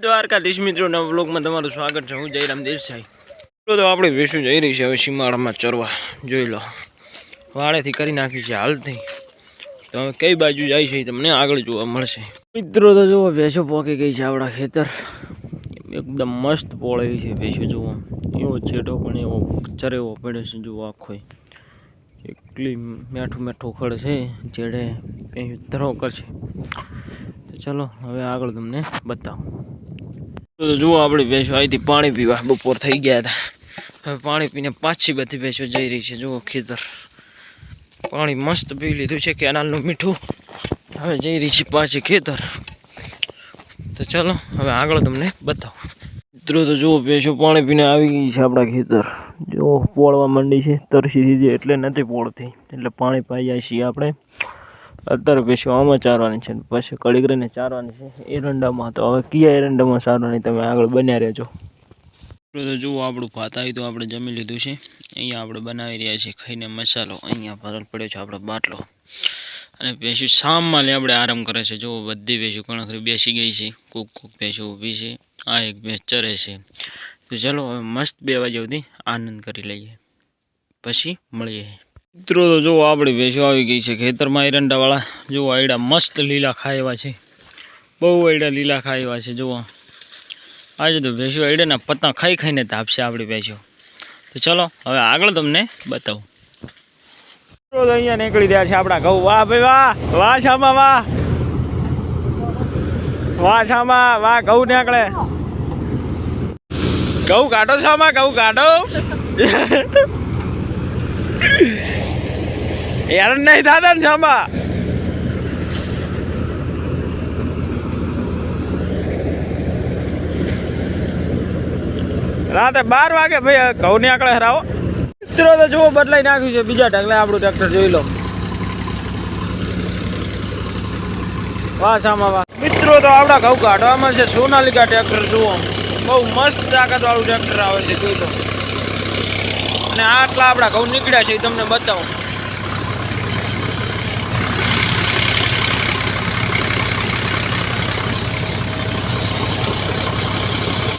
દ્વારકાધીશ મિત્રોના બ્લોગમાં તમારું સ્વાગત છે. હું જયરામ દેસાઈ. તો આપણે વેસુ જઈ રહી છે. હવે સીમાડામાં ચરવા જોઈ લો. વાળેથી કરી નાખી છે હાલથી. તો હવે કઈ બાજુ જાય છે તમને આગળ જોવા મળશે. મિત્રો, તો જુઓ, ભેંસો પોકી ગઈ છે આપણા ખેતર. એકદમ મસ્ત પોળેલી છે ભેંસો, જુઓ. એવો છેટો પણ એવો ચરેવો પડ્યો છે, જુઓ આખો એટલી મેઠું મેઠું ખડ છે, જેડે કંઈ ધરો કરશે. તો ચલો, હવે આગળ તમને બતાવું. જુઓ આપણી ભેંસો અહીંથી પાણી પીવા બપોર થઈ ગયા હતા. હવે પાણી પીને પાછી બધી ભેંસો જઈ રહી છે. જુઓ ખેતર. પાણી મસ્ત પી લીધું છે કેનાલનું મીઠું. હવે જઈ રહી છે પાછી ખેતર. તો ચલો, હવે આગળ તમને બતાવું. મિત્રો, તો જુઓ ભેંસો પાણી પીને આવી ગઈ છે આપણા ખેતર. જો પોળવા માંડી છે. તરસી દીધી એટલે નથી પોળતી. એટલે પાણી પાઈ જાય છીએ આપણે. અત્યારે પછી આમાં ચારવાની છે પછી કડીક ચારવાની છે. એરંડામાં તો હવે કયા એરંડામાં ચારવાની તમે આગળ બન્યા રહેજો. તો જુઓ આપણું ભાત આવી તો આપણે જમી લીધું છે. અહીંયા આપણે બનાવી રહ્યા છીએ ખાઈને મસાલો. અહીંયા ભરલ પડ્યો છે આપણો બાટલો. અને ભેંસું શામમાં આપણે આરામ કરે છે. જુઓ બધી ભેંસું કણખરી બેસી ગઈ છે. કોક કોક ભેંસો ઊભી છે. આ એક ભેંસ ચરે છે. તો ચલો હવે મસ્ત બે વાગ્યા સુધી આનંદ કરી લઈએ. પછી મળીએ. મિત્રો, તો જુઓ આપણી ભેંસો આવી ગઈ છે ખેતરમાં એરંડાવાળા. જુઓ આયડા મસ્ત લીલા ખાયવા છે. બહુ આયડા લીલા ખાયવા છે, જુઓ. આજે તો ભેંસો આયડાના પત્તા ખાઈ ખાઈને તાપશે આપણી ભેંસો. તો ચલો, હવે આગળ તમને બતાવું. અહીંયા નીકળી રહ્યા છે આપણા ઘઉં. વાહ ભાઈ વાહ! વાહ શામા વાહ! વાહ શામા વાહ, ઘઉં નીકળે. ઘઉં કાઢો શામા, ઘઉં કાઢો. યાર, નહીં દાદા ને શામા રાતે બાર વાગે ભાઈ ઘઉં ની આંકડે હરાવો. મિત્રો, તો જુઓ, બદલાઈ નાખ્યું છે. બીજા ઢગલે આપણું ટ્રેક્ટર જોઈ લો. વાહ, સામા વાહ. મિત્રો, તો આપણા ઘઉં કાઢવામાં છે. સોનાલિકા ટ્રેક્ટર જુઓ. બહુ મસ્ત તાકાત વાળું ટ્રેક્ટર આવે છે, જોઈ લો. અને આટલા આપણા ઘઉં નીકળ્યા છે એ તમને બતાવું.